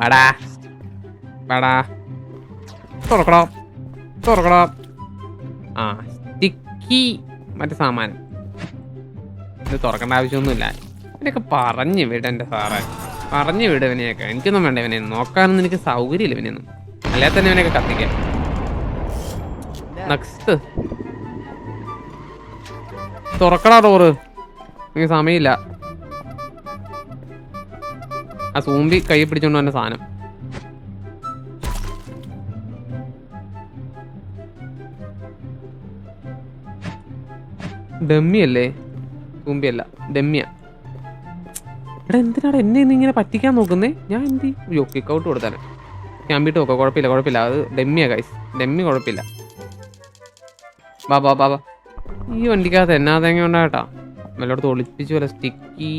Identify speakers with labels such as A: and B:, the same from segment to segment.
A: വാടാ. വാടാ. തുറക്കണോ തുറക്കണോ ആ സ്റ്റിക്കി മറ്റേ സാമാനം. ഇത് തുറക്കേണ്ട ആവശ്യമൊന്നുമില്ല. ഇവനൊക്കെ പറഞ്ഞു വിടേണ്ട എന്റെ സാറേ. പറഞ്ഞു വിട് ഇവനെയൊക്കെ. എനിക്കൊന്നും വേണ്ട ഇവനെ നോക്കാനൊന്നും എനിക്ക് സൗകര്യമില്ല ഇവനെയൊന്നും. അല്ലാതെ തന്നെ ഇവനെയൊക്കെ കത്തിക്കാം. നെക്സ്റ്റ് തുറക്കടാ ഡോറ് എനിക്ക് സമയമില്ല. ആ സൂമ്പി കൈ പിടിച്ചോണ്ട് വന്ന സാധനം. ഡമ്മി അല്ലേ സൂമ്പി അല്ല ഡമ്മിയ. എടാ എന്തിനാടാ എന്നെ ഇന്ന് ഇങ്ങനെ പറ്റിക്കാൻ നോക്കുന്നേ? ഞാൻ എന്ത് യോ കിക്ക് ഔട്ട് കൊടുത്താനെ ഞാൻ വിട്ട് നോക്കാം. കുഴപ്പമില്ല കുഴപ്പമില്ല. അത് ഡമ്മിയാ കൈസ് ഡെമ്മി കുഴപ്പമില്ല. ബാ ബാ ബാ ഈ വണ്ടിക്കകത്ത് എന്നാ തേങ്ങ ഉണ്ടാകട്ടാ? വല്ലോടത്ത് ഒളിപ്പിച്ച് പോലെ സ്റ്റിക്കി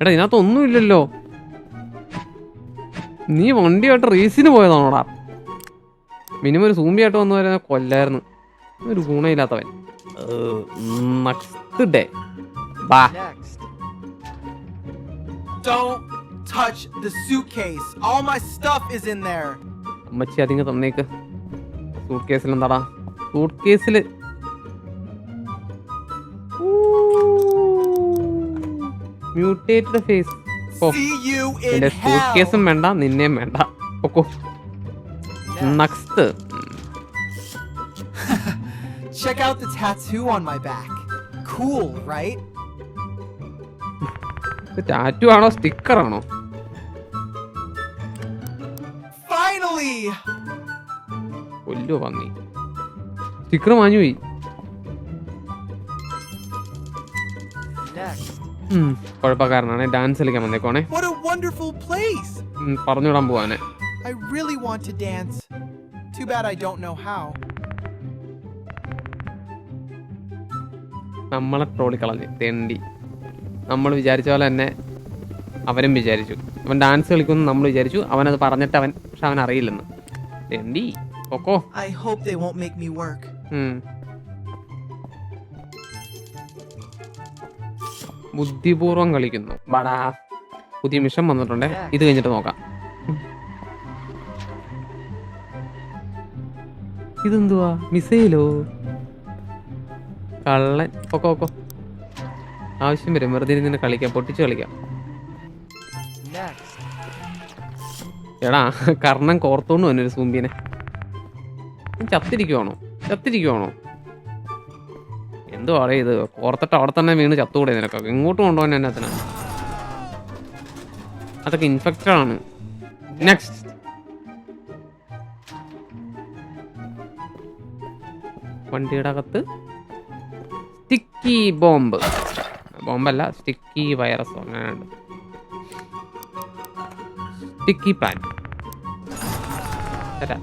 A: എടാ ഇതിനകത്തൊന്നും ഇല്ലല്ലോ. നീ വണ്ടിയായിട്ട് റേസിന് പോയതാണോടാ? മിനിമം ഒരു സൂമ്പിയായിട്ട് വന്നു വരുന്ന കൊല്ലായിരുന്നു. ഒരു ഗുണമില്ലാത്തവൻ. നെക്സ്റ്റ് ഡേ ബാ.
B: Next.
C: Don't touch the suitcase. All my stuff is in there.
A: അമ്മച്ചി അതിങ്ങ് തന്നേക്ക്. സൂട്ട് കേസിൽ എന്താടാ? സൂട്ട് കേസിൽ മ്യൂട്ടേറ്റഡ് ഫേസ്. നിന്റെ സൂട്ട്. കേസും വേണ്ട നിന്നെയും വേണ്ട. ഓക്കോ next
C: Check out the tattoo on my back. Cool, right?
A: Tattoo ആണോ സ്റ്റിക്കർ ആണോ?
C: Finally!
A: കൊല്ലോ പന്നി സ്റ്റിക്കർ മാഞ്ഞു പോയി കുഴപ്പക്കാരനാണ്. ഡാൻസ് കളിക്കാൻ വന്നേക്കോണേ പറഞ്ഞുവിടാൻ പോവാനെ.
C: I really want to dance. Too bad I don't know how.
A: നമ്മളെ ട്രോളി കളഞ്ഞു തെണ്ടി. നമ്മൾ വിചാരിച്ച പോലെ തന്നെ അവനും വിചാരിച്ചു. അവൻ ഡാൻസ് കളിക്കുമെന്ന് നമ്മൾ വിചാരിച്ചു. അവനത് പറഞ്ഞിട്ട് അവൻ പക്ഷെ അവൻ അറിയില്ലെന്ന് തെണ്ടി ഓക്കോ
C: I hope they won't make me work.
A: ബുദ്ധിപൂർവം കളിക്കുന്നു. ബടാ പുതിയ മിഷൻ വന്നിട്ടുണ്ട്. ഇത് കഴിഞ്ഞിട്ട് നോക്കാം. ഇതെന്തുവാ? മിസൈലോ? കള്ളൻ. ഓക്കോ ഓക്കോ ആവശ്യം വരും. വെറുതെ ഇരുന്ന് കളിക്കാം. പൊട്ടിച്ച് കളിക്കാം. എടാ കർണം കോർത്തോണ്ട് വന്നൊരു സൂമ്പിനെ. ചത്തിരിക്കുവാണോ? ചത്തിരിക്കുവാണോ? ചത്തിരിക്കുവാണോ എന്തുവാടേ ഇത്? കോർത്തിട്ട് അവിടെ തന്നെ വീണ് ചത്തുകൂടെ നിനക്കൊക്കെ. ഇങ്ങോട്ട് കൊണ്ടുപോകാൻ അതിനാണ് അതൊക്കെ ഇൻഫെക്റ്റഡ് ആണ്. നെക്സ്റ്റ് വണ്ടിയുടെ അകത്ത് സ്റ്റിക്കി ബോംബ് ബോംബല്ല സ്റ്റിക്കി വൈറസ് അങ്ങനെയുണ്ട് സ്റ്റിക്കി പാൻ തരാം.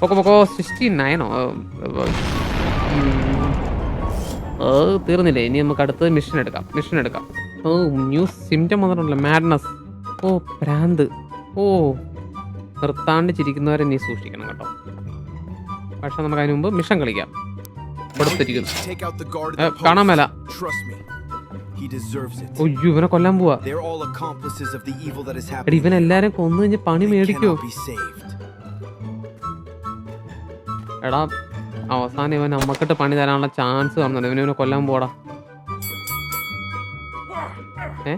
A: പൊക്കോ പൊക്കോ സിക്സ്റ്റി നയനോ തീർന്നില്ലേ? ഇനി നമുക്ക് അടുത്തത് മിഷൻ എടുക്കാം. മിഷൻ എടുക്കാം. ഓ ന്യൂ സിംറ്റം വന്നിട്ടുണ്ടല്ലോ. മാഡ്നസ് ഓ ഭ്രാന്ത്. ഓ നിർത്താണ്ട് ചിരിക്കുന്നവരെ നീ സൂക്ഷിക്കണം കേട്ടോ. പക്ഷെ നമുക്ക് അതിന് മുമ്പ് മിഷൻ കളിക്കാം. കൊടുത്തിരിക്കുന്നു. കാണാൻ മേല. ഒയ്യോ ഇവനെ കൊല്ലാൻ പോവാ. എടി ഇവൻ എല്ലാരും കൊന്നു കഴിഞ്ഞ് പണി മേടിക്കോ. എടാ അവസാനം ഇവൻ നമ്മക്കിട്ട് പണി തരാനുള്ള ചാൻസ് കാണുന്നുണ്ട് ഇവനെ കൊല്ലാൻ പോടാ. ഏ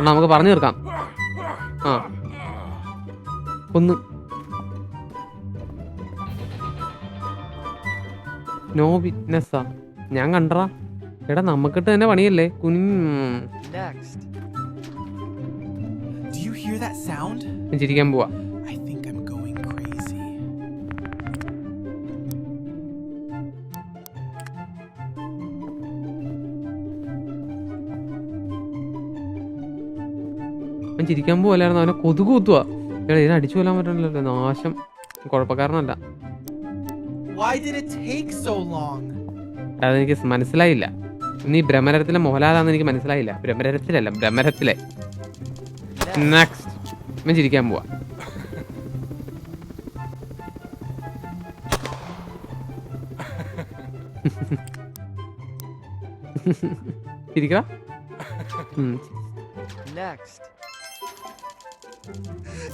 A: നമുക്ക് പറഞ്ഞു തീർക്കാം. ആ. ഒന്ന്. നോ വിറ്റ്നസ്സാ ഞാൻ കണ്ടറാ. എടാ നമുക്കിട്ട് തന്നെ പണിയല്ലേ?
C: sound?
A: ചിരിക്കാൻ പോവാ. അവൻ ചിരിക്കാൻ പോലായിരുന്നു. അവനെ കൊതുക് കുത്തുക എടാ ഇതിനെ അടിച്ചു കൊല്ലാൻ പറ്റണല്ലോ നാശം. കുഴപ്പക്കാരനല്ല? അതെനിക്ക് മനസ്സിലായില്ല. നീ ബ്രഹ്മരത്തിലെ മോഹൻലാലാന്ന് എനിക്ക് മനസ്സിലായില്ല. ബ്രഹ്മരത്തിലല്ല ബ്രഹ്മരത്തിലെ നെക്സ്റ്റ് ചിരിക്കാൻ പോവാ. ചിരിക്കാം
B: Next.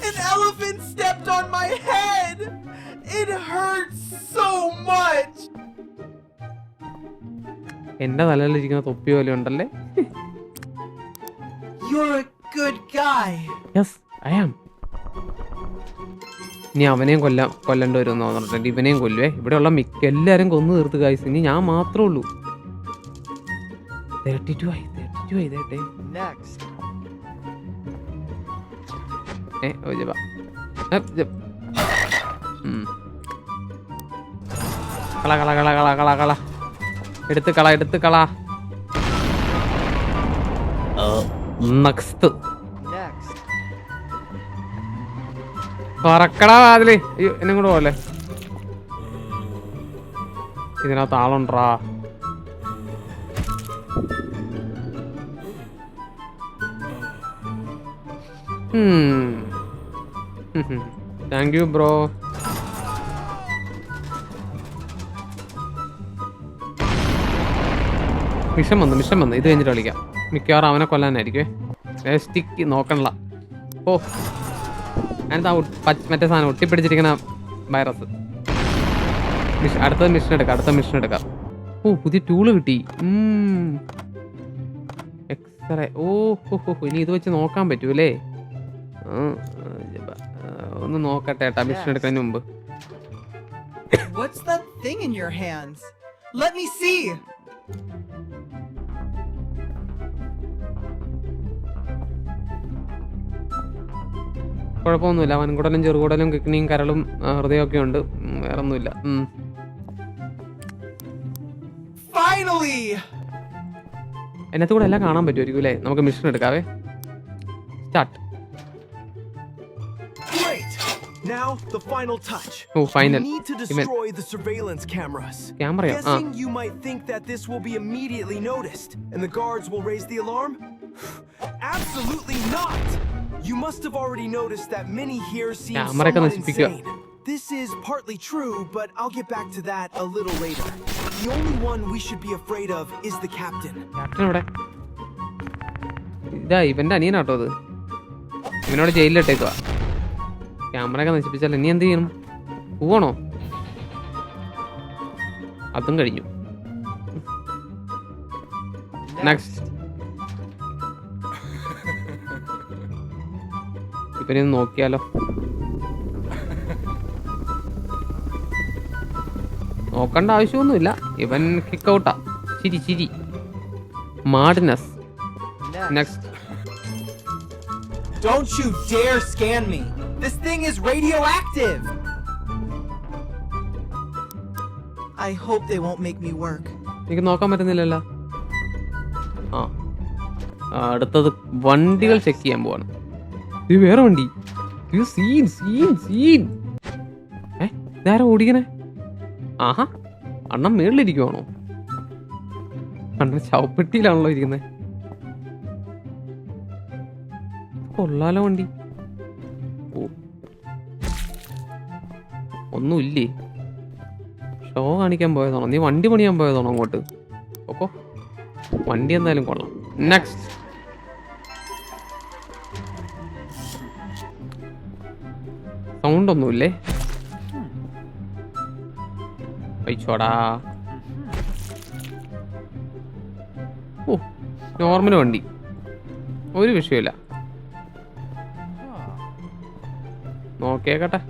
C: An elephant stepped on my head! It hurts so much!
A: എന്റെ തലയിലിരിക്കുന്ന തൊപ്പി പോലെ ഉണ്ടല്ലേ?
C: You're a good guy.
A: Yes I am ഇനി അവനെയും കൊല്ലാം കൊല്ലേണ്ടി വരും തോന്നിട്ടുണ്ട് ഇവനെയും കൊല്ലുവേ. ഇവിടെയുള്ള മിക്ക എല്ലാരും കൊന്നു തീർത്ത് കായ്സ് ഇനി ഞാൻ മാത്രമേ ഉള്ളൂ. തേർട്ടി ടു ആയി തേർട്ടി ടു ആയി തേട്ടെ
B: Next.
A: oye, va. കള കള കള കള കള കള എടുത്ത് കള എടുത്ത് കള നെക്സ്റ്റ്. തുറക്കടാ വാതിൽ. അയ്യോ എന്നെ കൂടെ പോലെ ഇതിനകത്ത് ആളുണ്ടാ? താങ്ക് യു ബ്രോ മിഷൻ വന്നു മിഷൻ വന്നു. ഇത് കഴിഞ്ഞിട്ട് കളിക്കാം. മിക്കവാറും അവനെ കൊല്ലാനായിരിക്കും സ്റ്റിക്ക് നോക്കണില്ല. ഓ. അതിനകത്ത് ആ മറ്റേ സാധനം ഒട്ടിപ്പിടിച്ചിരിക്കുന്ന വൈറസ് മിഷ- അടുത്ത മിഷൻ എടുക്കാം അടുത്ത മിഷൻ എടുക്കാം. ഓ പുതിയ ടൂൾ കിട്ടി. എക്സ്റേ ഓ ഹോ ഹോ ഇനി ഇത് വെച്ച് നോക്കാൻ പറ്റൂലേ? ഒന്ന് നോക്കട്ടെ ഏട്ടാ മിഷൻ എടുക്കുന്നതിന് മുമ്പ്
C: What's that thing in your hands? Let me see!
A: കുഴപ്പമൊന്നുമില്ല വൻകുടലും ചെറുകുടലും കിഡ്നിയും കരളും ആ, ഹൃദയമൊക്കെ ഉണ്ട് ഉം, വേറൊന്നുമില്ല ഉം.
C: Finally!
A: അതിനകത്ത് കൂടെ എല്ലാം കാണാൻ പറ്റുമായിരിക്കും അല്ലേ നമുക്ക് mission എടുക്കാവേ
D: start Now, the final touch.
A: Oh final
D: We need to
A: You meant-
D: destroy the surveillance cameras.
A: ക്യാമറയോ ആ
D: Guessing you might think that this will be immediately noticed and the guards will raise the alarm? Absolutely not! You must have already noticed that many here seem
A: ക്യാമറയൊക്കെ
D: somewhat
A: നശിപ്പിക്കുക
D: insane. This is partly true, but I'll get back to that a little later. The only one we should be afraid of is the captain.
A: Captain എവിടെ ഇതാ ഇവന്റെ അനിയനാട്ടോ അത് ഇവനോട് ജയിലിലിട്ടേക്കുക ക്യാമറയൊക്കെ നശിപ്പിച്ചാൽ ഇനി എന്ത് ചെയ്യണം? പോവണോ? അതും കഴിഞ്ഞു. നെക്സ്റ്റ് ഇവനെ നോക്കിയാലോ? നോക്കണ്ട ആവശ്യമൊന്നുമില്ല. ഇവൻ കിക്ക് ഔട്ടാ ചിരി ചിരി. Madness
B: next
C: Don't you dare scan me! This thing is radioactive! I hope they won't make me work.
A: എനിക്ക് നോക്കാൻ പറ്റുന്നില്ലല്ലോ. ആ. അടുത്തത് വണ്ടികൾ ചെക്ക് ചെയ്യാൻ പോവാണ്. ഇത് വേറെ വണ്ടി. ഇത് സീൻ സീൻ സീൻ ഏ ഇതാരാ ഓടിക്കണേ? ആഹാ അണ്ണൻ മേളിലിരിക്കുവാണോ? അണ്ണൻ ശവപ്പെട്ടിയിലാണല്ലോ ഇരിക്കുന്നത് കൊള്ളാലോ വണ്ടി. ഒന്നുമില്ലേ? ഷോ കാണിക്കാൻ പോയതാണോ? നീ വണ്ടി പണിയാൻ പോയതാണോ അങ്ങോട്ട്? ഓക്കോ വണ്ടി എന്തായാലും കൊള്ളാം. നെക്സ്റ്റ് സൗണ്ട് ഒന്നുമില്ലേ? അയച്ചോടാ ഓ നോർമൽ വണ്ടി. ഒരു വിഷയമില്ല നോക്കിയേക്കട്ടെ.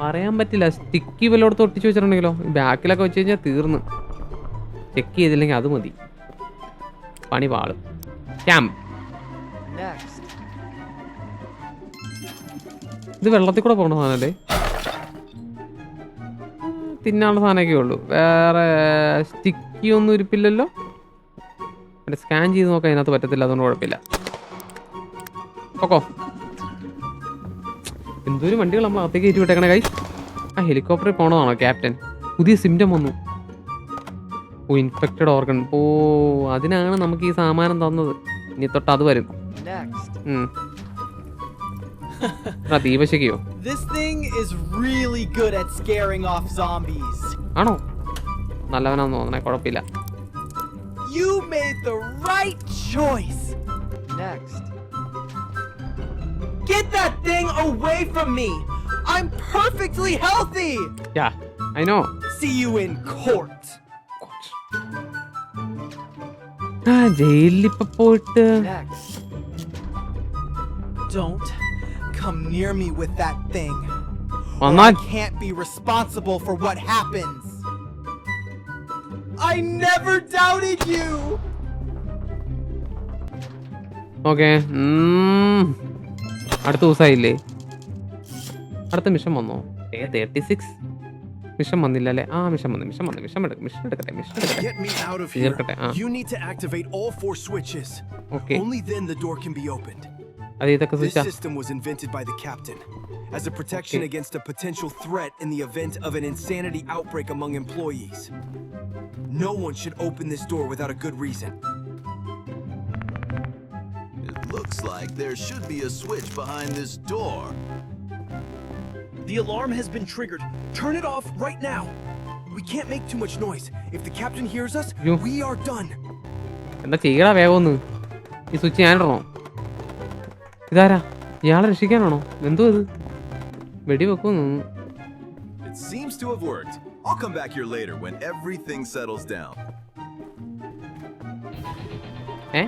A: പറയാൻ പറ്റില്ല. സ്റ്റിക്കി വല്ലോടത്ത് ഒട്ടിച്ച് വെച്ചിട്ടുണ്ടെങ്കിലോ? ബാക്കിലൊക്കെ വെച്ച് കഴിഞ്ഞാൽ തീർന്ന്. ചെക്ക് ചെയ്തില്ലെങ്കിൽ അത് മതി. പണി പാളും. ക്യാമ്പ്. ഇത് വെള്ളത്തിൽ കൂടെ പോകണ സാധനല്ലേ? തിന്നാനുള്ള സാധനമൊക്കെ ഉള്ളൂ. വേറെ സ്റ്റിക്കി ഒന്നും ഇരിപ്പില്ലല്ലോ? സ്കാൻ ചെയ്ത് നോക്കാൻ അതിനകത്ത് പറ്റത്തില്ല അതുകൊണ്ട് കുഴപ്പമില്ല. ഓക്കോ എന്തോരം വണ്ടികൾ നമ്മൾ അകത്തേക്ക് കയറ്റി വിട്ടേക്കണേ കൈ ആ ഹെലികോപ്റ്ററിൽ പോണതാണോ ക്യാപ്റ്റൻ പുതിയ സിംറ്റം വന്നു. ഓ ഇൻഫെക്റ്റഡ് ഓർഗൺ ഓ അതിനാണ് നമുക്ക് ഈ സാമാനം തന്നത്. ഇനി തൊട്ട് അത് വരും. ദീപശിക്കയോ
C: This thing is really good at scaring off zombies.
A: ആണോ? നല്ലവനാന്ന് തോന്നണേ കുഴപ്പമില്ല.
C: You made the right choice!
B: Next.
C: Get that thing away from me! I'm perfectly healthy!
A: Yeah I know
C: See you in court.
A: ആ ജയിലിൽ ഇപ്പൊ പോയിട്ട്
B: Next.
C: Don't come near me with that thing. or
A: വന്നാൽ
C: I can't be responsible for what happens. I never doubted you!
A: Okay അടുത്ത ദിവസമായില്ലേ അടുത്ത mission വന്നോ ഏ thirty six mission വന്നില്ല അല്ലേ ആ മിഷൻ വന്നു മിഷൻ വന്നു മിഷൻ എടുക്കും മിഷൻ എടുക്കട്ടെ മിഷൻ എടുക്കട്ടെ തീർക്കട്ടെ ആ. ഓക്കെ. അത് ഇതൊക്കെ
D: This
A: സ്വിച്ചാ
D: system was invented by the captain as a protection
A: Okay.
D: against a potential threat in the event of an insanity outbreak among employees. No one should open this door without a good reason.
E: It looks like there should be a switch behind this door.
D: The alarm has been triggered. Turn it off right now. We can't make too much noise. If the captain hears us,
A: You-
D: we are done.
A: എന്താ ചെയ്യടാ വേഗം ഒന്ന് ഈ switch ഞാനിടണോ ഇതാരാ ഇയാളെ രക്ഷിക്കാനാണോ എന്തോ ഇത് വെടി വെക്കുന്നു
E: It seems to have worked. I'll come back here later when everything settles down.
A: ഏ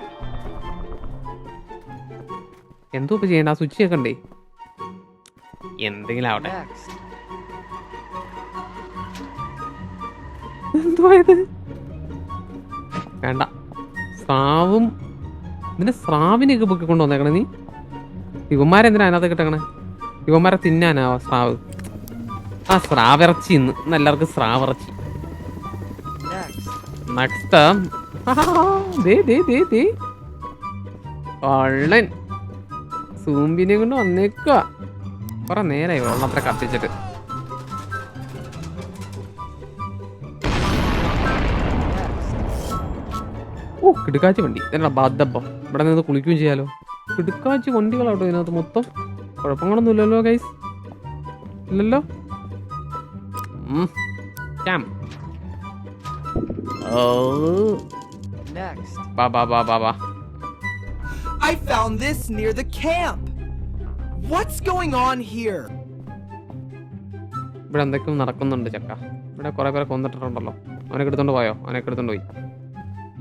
A: എന്തോ ഇപ്പൊ ചെയ്യണ്ട? ആ സ്വിച്ച് കേക്കണ്ടേ? എന്തെങ്കിലും ആവട്ടെ. എന്തുവായത് വേണ്ട. സ്രാവും. ഇതിന്റെ സ്രാവിനെയൊക്കെ പൊക്കി കൊണ്ടുവന്നേക്കണേ നീ. ഇവന്മാരെന്തിനാ അതിനകത്ത് കിട്ടണേ ഇവന്മാരെ തിന്നാനാ സ്രാവ്. ആ സ്രാവിറച്ചി ഇന്ന്. ഇന്ന് എല്ലാവർക്കും സ്രാവിറച്ചി. നെക്സ്റ്റ് ദേ ദേ ദേ ദേ. കള്ളൻ സൂമ്പിനെ കൊണ്ട് വന്നേക്കുക കുറെ നേരായി വെള്ളത്ര കത്തിച്ചിട്ട്.
B: Next.
A: ഓ കിടുക്കാച്ചി വണ്ടി. എന്നാ ബാധപ്പം ഇവിടെ നിന്ന് കുളിക്കുകയും ചെയ്യാലോ? കിടുക്കാച്ചി വണ്ടികളാട്ടോ ഇതിനകത്ത് മൊത്തം. കുഴപ്പങ്ങളൊന്നും ഇല്ലല്ലോ? ഗൈസ് ഇല്ലല്ലോ. ക്യാം. ബാ ബാ ബാ ബാ ബാ
C: I found this near the camp! What's going on here?
A: ഇവിടെ എന്തൊക്കെയും നടക്കുന്നുണ്ട് ചക്ക. ഇവിടെ കുറെ പേരെ കൊന്നിട്ടുണ്ടല്ലോ. അവനെ എടുത്തോണ്ട് പോയോ? അവനെ എടുത്തോണ്ട് പോയി.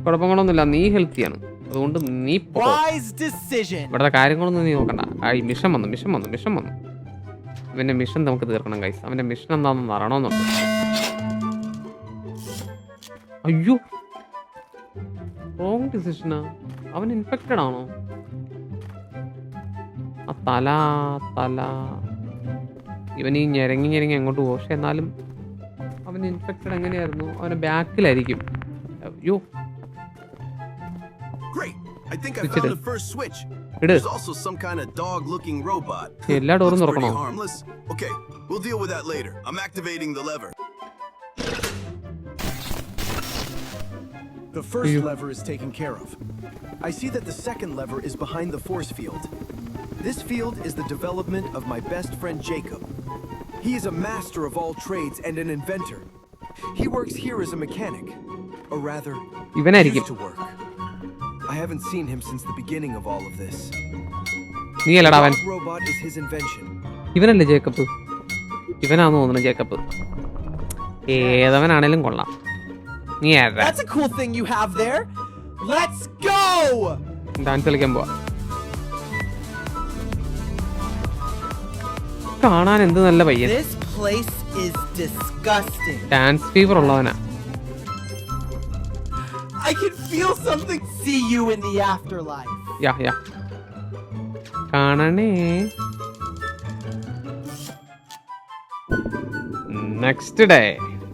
A: കുഴപ്പങ്ങളൊന്നുമില്ല നീ ഹെൽത്തിയാണ് അതുകൊണ്ട് നീ പോ.
C: Wise decision!
A: ഇവിടുത്തെ കാര്യങ്ങളൊന്നും നീ നോക്കണ്ട. മിഷൻ വന്നു മിഷൻ വന്നു മിഷൻ വന്നു. അവന്റെ മിഷൻ നമുക്ക് തീർക്കണം കൈസ് അവന്റെ മിഷൻ എന്താണെന്ന് അറിയണമെന്നുണ്ട്. അയ്യോ റോങ് ഡിസിഷനാ അവൻ ഇൻഫെക്റ്റഡ് ആണോ ആ തല തല ഇവൻ ഈ ഞെരങ്ങി ഞെരങ്ങി അങ്ങോട്ട് പോകും പക്ഷെ എന്നാലും അവൻ ഇൻഫെക്റ്റഡ് എങ്ങനെയായിരുന്നു അവന്റെ ബാക്കിലായിരിക്കും യോ
E: Great! I think I found the first switch.
A: It
E: There's also some kind of dog-looking robot.
A: എല്ലാ ഡോറും തുറക്കണോ.
E: Okay, we'll deal with that later. I'm activating the lever.
D: The first
A: You-
D: lever is taken care of. I see that the second lever is behind the force field. This field is the development of my best friend Jacob. He is a master of all trades and an inventor. He works here as a mechanic, or rather,
A: ഇവനായിരിക്കും
D: used to work. I haven't seen him since the beginning of all of this.
A: നീ
D: The
A: അല്ലടാ അവൻ
D: dog robot is his invention.
A: ഇവനല്ലേ Jacob ഇവനാന്ന് തോന്നുന്നു Jacob ഏതവനാണേലും കൊള്ളാം നീ ഏതാ
C: That's a cool thing you have there! Let's go!
A: Dance കളിക്കാൻ പോവാ കാണാൻ എന്ത് നല്ല പയ്യൻ
C: This place is disgusting.
A: Dance fever ഉള്ളവനാ
C: I can feel something see you in the afterlife.
A: Yeah yeah കാണണേ നെക്സ്റ്റ് ഡേ